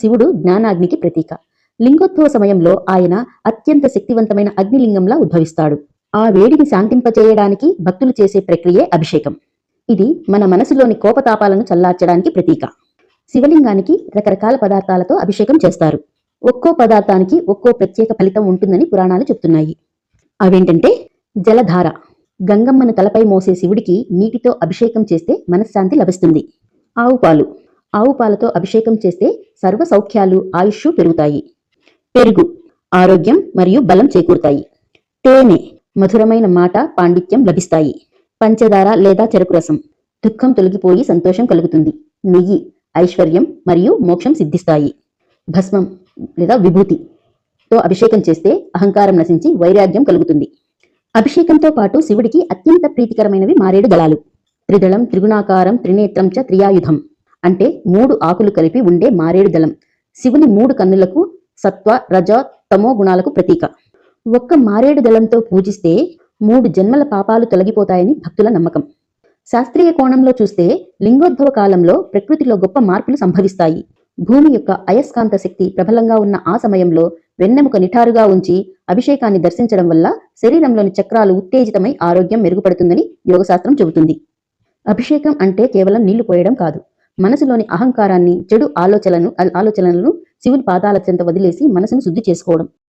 శివుడు జ్ఞానాగ్నికి ప్రతీక. లింగోద్భవ సమయంలో ఆయన అత్యంత శక్తివంతమైన అగ్నిలింగంలా ఉద్భవిస్తాడు. ఆ వేడిని శాంతింపచేయడానికి భక్తులు చేసే ప్రక్రియే అభిషేకం. ఇది మన మనసులోని కోపతాపాలను చల్లార్చడానికి ప్రతీక. శివలింగానికి రకరకాల పదార్థాలతో అభిషేకం చేస్తారు. ఒక్కో పదార్థానికి ఒక్కో ప్రత్యేక ఫలితం ఉంటుందని పురాణాలు చెప్తున్నాయి. అవేంటంటే జలధార. గంగమ్మను తలపై మోసే శివుడికి నీటితో అభిషేకం చేస్తే మనశ్శాంతి లభిస్తుంది. ఆవు పాలు ఆవు పాలతో అభిషేకం చేస్తే సర్వ సౌఖ్యాలు ఆయుష్ పెరుగుతాయి. పెరుగు ఆరోగ్యం మరియు బలం చేకూరుతాయి. తేనె మధురమైన మాట పాండిత్యం లభిస్తాయి. పంచదార లేదా చెరుకు రసం. దుఃఖం తొలగిపోయి సంతోషం కలుగుతుంది. నెయ్యి ఐశ్వర్యం మరియు మోక్షం సిద్ధిస్తాయి. భస్మం లేదా విభూతి తో అభిషేకం చేస్తే అహంకారం నశించి వైరాగ్యం కలుగుతుంది. అభిషేకంతో పాటు శివుడికి అత్యంత ప్రీతికరమైనవి మారేడు దళాలు త్రిదళం త్రిగుణాకారం త్రినేత్రం చ త్రియాయుధం. అంటే మూడు ఆకులు కలిపి ఉండే మారేడు దళం శివుని మూడు కన్నులకు సత్వ రజ తమో గుణాలకు ప్రతీక. ఒక్క మారేడు దళంతో పూజిస్తే మూడు జన్మల పాపాలు తొలగిపోతాయని భక్తుల నమ్మకం. శాస్త్రీయ కోణంలో చూస్తే లింగోద్భవ కాలంలో ప్రకృతిలో గొప్ప మార్పులు సంభవిస్తాయి. భూమి యొక్క అయస్కాంత శక్తి ప్రబలంగా ఉన్న ఆ సమయంలో వెన్నెముక నిఠారుగా ఉంచి అభిషేకాన్ని దర్శించడం వల్ల శరీరంలోని చక్రాలు ఉత్తేజితమై ఆరోగ్యం మెరుగుపడుతుందని యోగశాస్త్రం చెబుతుంది. అభిషేకం అంటే కేవలం నీళ్ళు పోయడం కాదు. మనసులోని అహంకారాన్ని చెడు ఆలోచనలను ఆలోచనలను శివుని పాదాల చెంత వదిలేసి మనసును శుద్ధి చేసుకోవడం.